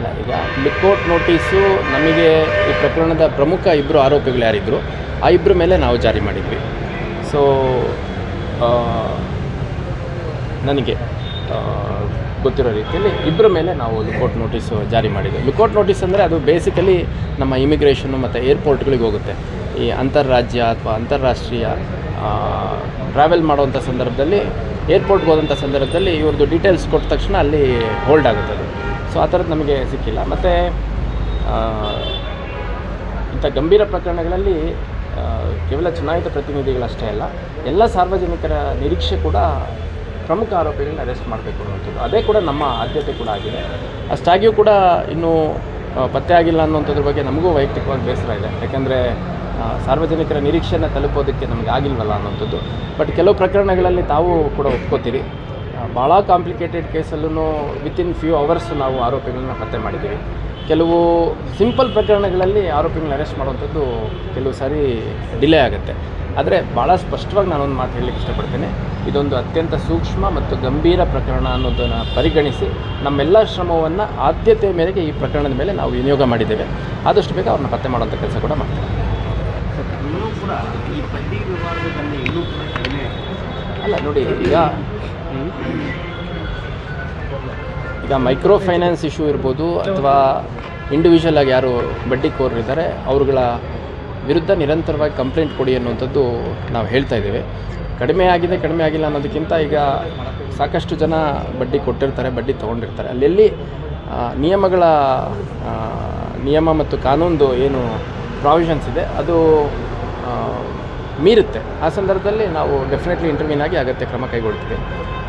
ಇಲ್ಲ. ಈಗ lookout notice ನಮಗೆ ಈ ಪ್ರಕರಣದ ಪ್ರಮುಖ ಇಬ್ಬರು ಆರೋಪಿಗಳು ಯಾರಿದ್ದರು ಆ ಇಬ್ಬರ ಮೇಲೆ ನಾವು ಜಾರಿ ಮಾಡಿದ್ವಿ. ಸೊ ನನಗೆ ಗೊತ್ತಿರೋ ರೀತಿಯಲ್ಲಿ ಇಬ್ಬರ ಮೇಲೆ ನಾವು ಲುಕೌಟ್ ನೋಟಿಸು ಜಾರಿ ಮಾಡಿದ್ವಿ. ಲುಕೌಟ್ ನೋಟಿಸ್ ಅಂದರೆ ಅದು ಬೇಸಿಕಲಿ ನಮ್ಮ ಇಮಿಗ್ರೇಷನ್ನು ಮತ್ತು ಏರ್ಪೋರ್ಟ್ಗಳಿಗೆ ಹೋಗುತ್ತೆ. ಈ ಅಂತಾರಾಜ್ಯ ಅಥವಾ ಅಂತಾರಾಷ್ಟ್ರೀಯ ಟ್ರಾವೆಲ್ ಮಾಡುವಂಥ ಸಂದರ್ಭದಲ್ಲಿ ಏರ್ಪೋರ್ಟ್ಗೆ ಹೋದಂಥ ಸಂದರ್ಭದಲ್ಲಿ ಇವ್ರದ್ದು ಡೀಟೇಲ್ಸ್ ಕೊಟ್ಟ ತಕ್ಷಣ ಅಲ್ಲಿ ಹೋಲ್ಡ್ ಆಗುತ್ತೆ ಸೊ ಆ ಥರದ್ದು ನಮಗೆ ಸಿಕ್ಕಿಲ್ಲ. ಮತ್ತು ಇಂಥ ಗಂಭೀರ ಪ್ರಕರಣಗಳಲ್ಲಿ ಕೇವಲ ಚುನಾಯಿತ ಪ್ರತಿನಿಧಿಗಳಷ್ಟೇ ಅಲ್ಲ, ಎಲ್ಲ ಸಾರ್ವಜನಿಕರ ನಿರೀಕ್ಷೆ ಕೂಡ ಪ್ರಮುಖ ಆರೋಪಿಗಳನ್ನ ಅರೆಸ್ಟ್ ಮಾಡಬೇಕು ಅನ್ನುವಂಥದ್ದು. ಅದೇ ಕೂಡ ನಮ್ಮ ಆದ್ಯತೆ ಕೂಡ ಆಗಿದೆ. ಅಷ್ಟಾಗಿಯೂ ಕೂಡ ಇನ್ನೂ ಪತ್ತೆ ಆಗಿಲ್ಲ ಅನ್ನೋಂಥದ್ರ ಬಗ್ಗೆ ನಮಗೂ ವೈಯಕ್ತಿಕವಾಗಿ ಬೇಸರ ಇದೆ. ಯಾಕೆಂದರೆ ಸಾರ್ವಜನಿಕರ ನಿರೀಕ್ಷೆಯನ್ನು ತಲುಪೋದಕ್ಕೆ ನಮಗೆ ಆಗಿಲ್ವಲ್ಲ ಅನ್ನೋಂಥದ್ದು ಬಟ್ ಕೆಲವು ಪ್ರಕರಣಗಳಲ್ಲಿ ತಾವು ಕೂಡ ಒಪ್ಕೋತೀರಿ ಭಾಳ ಕಾಂಪ್ಲಿಕೇಟೆಡ್ ಕೇಸಲ್ಲೂ ವಿತಿನ್ ಫ್ಯೂ ಅವರ್ಸ್ ನಾವು ಆರೋಪಿಗಳನ್ನ ಪತ್ತೆ ಮಾಡಿದ್ದೀವಿ. ಕೆಲವು ಸಿಂಪಲ್ ಪ್ರಕರಣಗಳಲ್ಲಿ ಆರೋಪಿಗಳನ್ನ ಅರೆಸ್ಟ್ ಮಾಡುವಂಥದ್ದು ಕೆಲವು ಸಾರಿ ಡಿಲೇ ಆಗುತ್ತೆ. ಆದರೆ ಭಾಳ ಸ್ಪಷ್ಟವಾಗಿ ನಾನೊಂದು ಮಾತು ಹೇಳಲಿಕ್ಕೆ ಇಷ್ಟಪಡ್ತೇನೆ. ಇದೊಂದು ಅತ್ಯಂತ ಸೂಕ್ಷ್ಮ ಮತ್ತು ಗಂಭೀರ ಪ್ರಕರಣ ಅನ್ನೋದನ್ನು ಪರಿಗಣಿಸಿ ನಮ್ಮೆಲ್ಲ ಶ್ರಮವನ್ನು ಆದ್ಯತೆ ಮೇರೆಗೆ ಈ ಪ್ರಕರಣದ ಮೇಲೆ ನಾವು ವಿನಿಯೋಗ ಮಾಡಿದ್ದೇವೆ. ಆದಷ್ಟು ಬೇಗ ಅವ್ರನ್ನ ಪತ್ತೆ ಮಾಡುವಂಥ ಕೆಲಸ ಕೂಡ ಮಾಡ್ತೇವೆ. ಅಲ್ಲ ನೋಡಿ ಈಗ ಈಗ ಮೈಕ್ರೋ ಫೈನಾನ್ಸ್ ಇಶ್ಯೂ ಇರ್ಬೋದು ಅಥವಾ ಇಂಡಿವಿಜುವಲ್ ಆಗಿ ಯಾರು ಬಡ್ಡಿ ಬಡ್ಡಿಕೋರರಿದ್ದಾರೆ, ಅವರುಗಳ ವಿರುದ್ಧ ನಿರಂತರವಾಗಿ ಕಂಪ್ಲೇಂಟ್ ಕೊಡಿ ಅನ್ನುವಂಥದ್ದು ನಾವು ಹೇಳ್ತಾ ಇದ್ದೇವೆ. ಕಡಿಮೆ ಆಗಿದೆ, ಕಡಿಮೆ ಆಗಿಲ್ಲ ಅನ್ನೋದಕ್ಕಿಂತ ಈಗ ಸಾಕಷ್ಟು ಜನ ಬಡ್ಡಿ ಕೊಟ್ಟಿರ್ತಾರೆ, ಬಡ್ಡಿ ತೊಗೊಂಡಿರ್ತಾರೆ. ಅಲ್ಲೆಲ್ಲಿ ನಿಯಮಗಳ ನಿಯಮ ಮತ್ತು ಕಾನೂನು ಏನು ಪ್ರಾವಿಷನ್ಸ್ ಇದೆ, ಅದು ಮೀರುತ್ತೆ. ಆ ಸಂದರ್ಭದಲ್ಲಿ ನಾವು ಡೆಫಿನೆಟ್ಲಿ ಇಂಟರ್ವ್ಯೂನ್ ಆಗಿ ಅಗತ್ಯ ಕ್ರಮ ಕೈಗೊಳ್ತೀವಿ.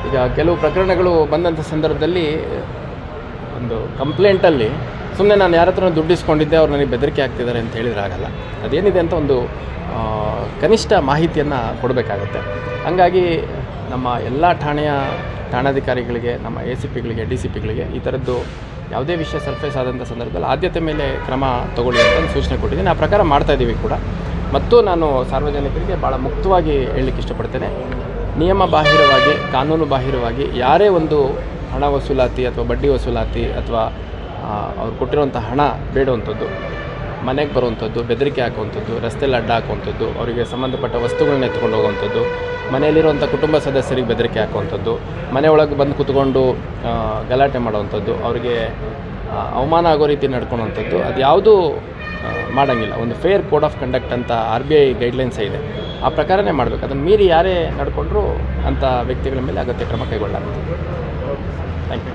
ಈಗ ಕೆಲವು ಪ್ರಕರಣಗಳು ಬಂದಂಥ ಸಂದರ್ಭದಲ್ಲಿ, ಒಂದು ಕಂಪ್ಲೇಂಟಲ್ಲಿ ಸುಮ್ಮನೆ ನಾನು ಯಾರ ಹತ್ರ ದುಡ್ಡು ಇಸ್ಕೊಂಡಿದ್ದೆ, ಅವ್ರು ನನಗೆ ಬೆದರಿಕೆ ಆಗ್ತಿದ್ದಾರೆ ಅಂತ ಹೇಳಿದ್ರೆ ಆಗಲ್ಲ. ಅದೇನಿದೆ ಅಂತ ಒಂದು ಕನಿಷ್ಠ ಮಾಹಿತಿಯನ್ನು ಕೊಡಬೇಕಾಗತ್ತೆ. ಹಾಗಾಗಿ ನಮ್ಮ ಎಲ್ಲ ಠಾಣೆಯ ಠಾಣಾಧಿಕಾರಿಗಳಿಗೆ, ನಮ್ಮ ಎ ಸಿ ಪಿಗಳಿಗೆ ಡಿ ಸಿ ಪಿಗಳಿಗೆ ಈ ಥರದ್ದು ಯಾವುದೇ ವಿಷಯ ಸರ್ಫೇಸ್ ಆದಂಥ ಸಂದರ್ಭದಲ್ಲಿ ಆದ್ಯತೆ ಮೇಲೆ ಕ್ರಮ ತಗೊಳ್ಳಿ ಅಂತ ಒಂದು ಸೂಚನೆ ಕೊಟ್ಟಿದ್ದೀನಿ. ಆ ಪ್ರಕಾರ ಮಾಡ್ತಾಯಿದ್ದೀವಿ ಕೂಡ. ಮತ್ತು ನಾನು ಸಾರ್ವಜನಿಕರಿಗೆ ಭಾಳ ಮುಕ್ತವಾಗಿ ಹೇಳಲಿಕ್ಕೆ ಇಷ್ಟಪಡ್ತೇನೆ. ನಿಯಮ ಬಾಹಿರವಾಗಿ, ಕಾನೂನು ಬಾಹಿರವಾಗಿ ಯಾರೇ ಒಂದು ಹಣ ವಸೂಲಾತಿ ಅಥವಾ ಬಡ್ಡಿ ವಸೂಲಾತಿ ಅಥವಾ ಅವ್ರು ಕೊಟ್ಟಿರುವಂಥ ಹಣ ಬೇಡುವಂಥದ್ದು, ಮನೆಗೆ ಬರುವಂಥದ್ದು, ಬೆದರಿಕೆ ಹಾಕುವಂಥದ್ದು, ರಸ್ತೆಯಲ್ಲಿ ಅಡ್ಡ ಹಾಕುವಂಥದ್ದು, ಅವರಿಗೆ ಸಂಬಂಧಪಟ್ಟ ವಸ್ತುಗಳನ್ನ ಎತ್ಕೊಂಡು ಹೋಗುವಂಥದ್ದು, ಮನೆಯಲ್ಲಿರುವಂಥ ಕುಟುಂಬ ಸದಸ್ಯರಿಗೆ ಬೆದರಿಕೆ ಹಾಕುವಂಥದ್ದು ಮನೆಯೊಳಗೆ ಬಂದು ಕೂತ್ಕೊಂಡು ಗಲಾಟೆ ಮಾಡುವಂಥದ್ದು, ಅವರಿಗೆ ಅವಮಾನ ಆಗೋ ರೀತಿ ನಡ್ಕೊಳ್ಳುವಂಥದ್ದು ಅದು ಯಾವುದೂ ಮಾಡೋಂಗಿಲ್ಲ. ಒಂದು ಫೇರ್ ಕೋಡ್ ಆಫ್ ಕಂಡಕ್ಟ್ ಅಂತ ಆರ್ ಬಿ ಐ ಗೈಡ್ಲೈನ್ಸೇ ಇದೆ. ಆ ಪ್ರಕಾರನೇ ಮಾಡಬೇಕು. ಅದನ್ನು ಮೀರಿ ಯಾರೇ ನಡ್ಕೊಂಡ್ರೂ ಅಂಥ ವ್ಯಕ್ತಿಗಳ ಮೇಲೆ ಅಗತ್ಯ ಕ್ರಮ ಕೈಗೊಳ್ಳಲಾಗುತ್ತೆ. Thank you